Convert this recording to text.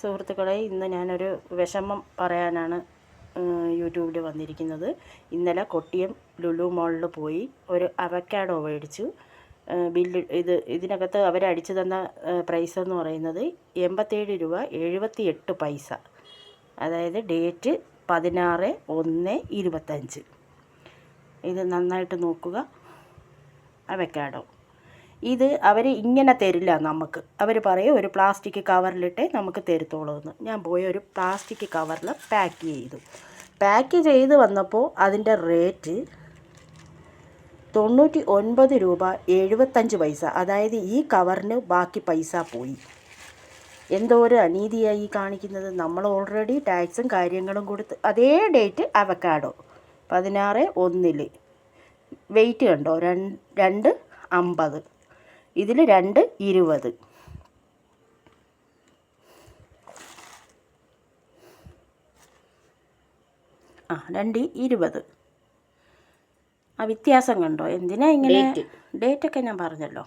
സുഹൃത്തുക്കളെ ഇന്ന് ഞാനൊരു വിഷമം പറയാനാണ് യൂട്യൂബിൽ വന്നിരിക്കുന്നത്. ഇന്നലെ കൊട്ടിയം ലുലു മോളിൽ പോയി ഒരു അവക്കാഡോ മേടിച്ചു. ബില്ല് ഇത് ഇതിനകത്ത് അവരടിച്ചു തന്ന പ്രൈസ് എന്ന് പറയുന്നത് എൺപത്തേഴ് രൂപ എഴുപത്തി എട്ട് പൈസ. അതായത് ഡേറ്റ് പതിനാറ് ഒന്ന് ഇരുപത്തഞ്ച്. ഇത് നന്നായിട്ട് നോക്കുക. അവക്കാഡോ. ഇത് അവർ ഇങ്ങനെ തരില്ല നമുക്ക്. അവർ പറയും ഒരു പ്ലാസ്റ്റിക് കവറിലിട്ടേ നമുക്ക് തരുത്തോളൂ എന്ന് ഞാൻ പോയി ഒരു പ്ലാസ്റ്റിക് കവറിൽ പാക്ക് ചെയ്തു. പാക്ക് ചെയ്ത് വന്നപ്പോൾ അതിന്റെ റേറ്റ് തൊണ്ണൂറ്റി ഒൻപത് രൂപ എഴുപത്തഞ്ച് പൈസ. അതായത് ഈ കവറിന് ബാക്കി പൈസ പോയി. എന്തോ ഒരു അനീതിയായി കാണിക്കുന്നത്. നമ്മൾ ഓൾറെഡി ടാക്സും കാര്യങ്ങളും കൊടുത്ത് അതേ ഡേറ്റ് അവക്കാഡോ പതിനാറ് ഒന്നിൽ വെയിറ്റ് കണ്ടോ? രണ്ട് അമ്പത്. ഇതിൽ രണ്ട് ഇരുപത്. ആ രണ്ട് ഇരുപത്. ആ വ്യത്യാസം കണ്ടോ? എന്തിനാ ഇങ്ങനെ. ഡേറ്റൊക്കെ ഞാൻ പറഞ്ഞല്ലോ.